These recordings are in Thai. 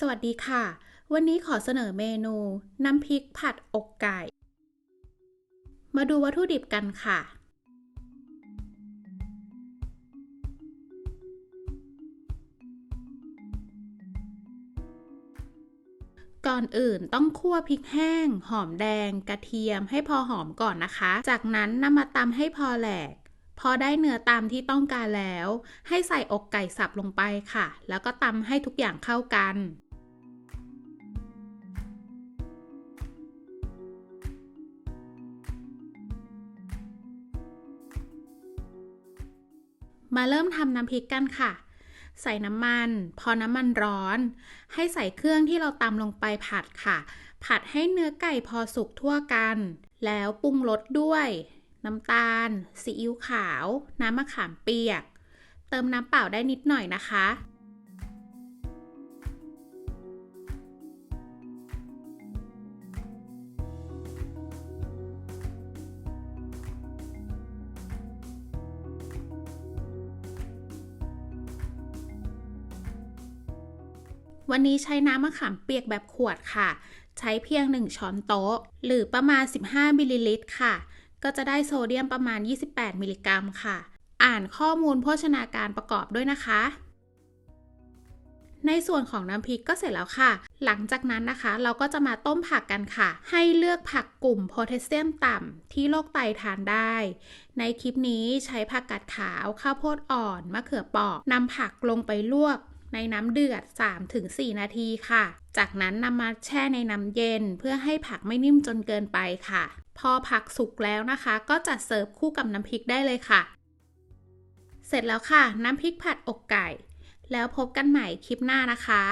สวัสดีค่ะ วันนี้ขอเสนอเมนู น้ำพริกผัดอกไก่ มาดูวัตถุดิบกันค่ะ ก่อนอื่นต้องคั่วพริกแห้ง หอมแดง กระเทียมให้พอหอมก่อนนะคะ จากนั้นนำมาตำให้พอแหลกพอได้เนื้อตามที่ต้องการแล้ว ให้ใส่อกไก่สับลงไปค่ะ แล้วก็ตำให้ทุกอย่างเข้ากัน มาเริ่มทำน้ำพริกกันค่ะ ใส่น้ำมัน พอน้ำมันร้อน ให้ใส่เครื่องที่เราตำลงไปผัดค่ะ ผัดให้เนื้อไก่พอสุกทั่วกัน แล้วปรุงรสด้วย น้ำตาล ซีอิ๊วขาว น้ำมะขามเปียก เติมน้ำเปล่าได้นิดหน่อยนะคะ วันนี้ใช้น้ำมะขามเปียกแบบขวดค่ะ ใช้เพียง 1 ช้อนโต๊ะ หรือประมาณ 15มิลลิลิตรค่ะ ก็จะได้โซเดียมประมาณ 28 มิลลิกรัมค่ะ อ่านข้อมูลโภชนาการประกอบด้วยนะคะ ในส่วนของน้ำพริกก็เสร็จแล้วค่ะ หลังจากนั้นนะคะ เราก็จะมาต้มผักกันค่ะ ให้เลือกผักกลุ่มโพแทสเซียมต่ำที่โรคไตทานได้ ในคลิปนี้ใช้ผักกาดขาว ข้าวโพดอ่อน มะเขือเปอกนำผักลงไปลวก ในน้ำเดือด 3-4 นาทีค่ะ จากนั้นนำมาแช่ในน้ำเย็นเพื่อให้ผักไม่นิ่มจนเกินไปค่ะ พอผักสุกแล้วนะคะ ก็จัดเสิร์ฟคู่กับน้ำพริกได้เลยค่ะ เสร็จแล้วค่ะ น้ำพริกผัดอกไก่ แล้วพบกันใหม่คลิปหน้านะคะ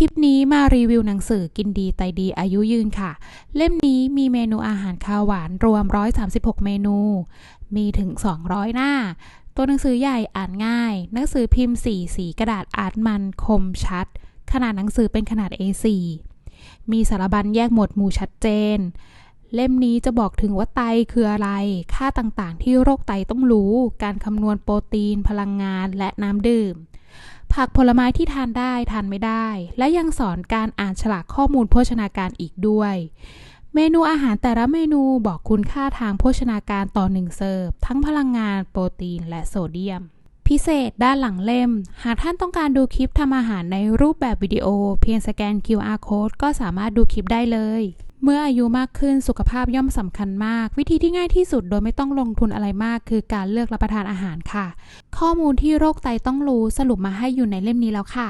คลิปนี้มารีวิวหนังสือกินดีไตดีอายุยืนค่ะ เล่มนี้มีเมนูอาหารคาวหวานรวม 136 เมนู มีถึง 200 หน้า ตัวหนังสือใหญ่อ่านง่าย หนังสือพิมพ์สีสีกระดาษอ่านมันคมชัด ขนาดหนังสือเป็นขนาด A4 มีสารบัญแยกหมวดหมู่ชัดเจน เล่มนี้จะบอกถึงว่าไตคืออะไร ค่าต่างๆ ที่โรคไตต้องรู้ การคำนวณโปรตีน พลังงานและน้ำดื่ม ผักผลไม้ที่ทานได้ทานไม่ได้ และยังสอนการอ่านฉลากข้อมูลโภชนาการอีกด้วย เมนูอาหารแต่ละเมนูบอกคุณค่าทางโภชนาการต่อหนึ่งเสิร์ฟทั้งพลังงานโปรตีน และโซเดียม พิเศษด้านหลังเล่ม หากท่านต้องการดูคลิปทำอาหารในรูปแบบวิดีโอ เพียงสแกน QR code ก็สามารถดูคลิปได้เลย เมื่ออายุมากขึ้นสุขภาพย่อมสำคัญมาก วิธีที่ง่ายที่สุดโดยไม่ต้องลงทุนอะไรมาก คือการเลือกรับประทานอาหารค่ะ ข้อมูลที่โรคไตต้องรู้สรุปมาให้อยู่ในเล่มนี้แล้วค่ะ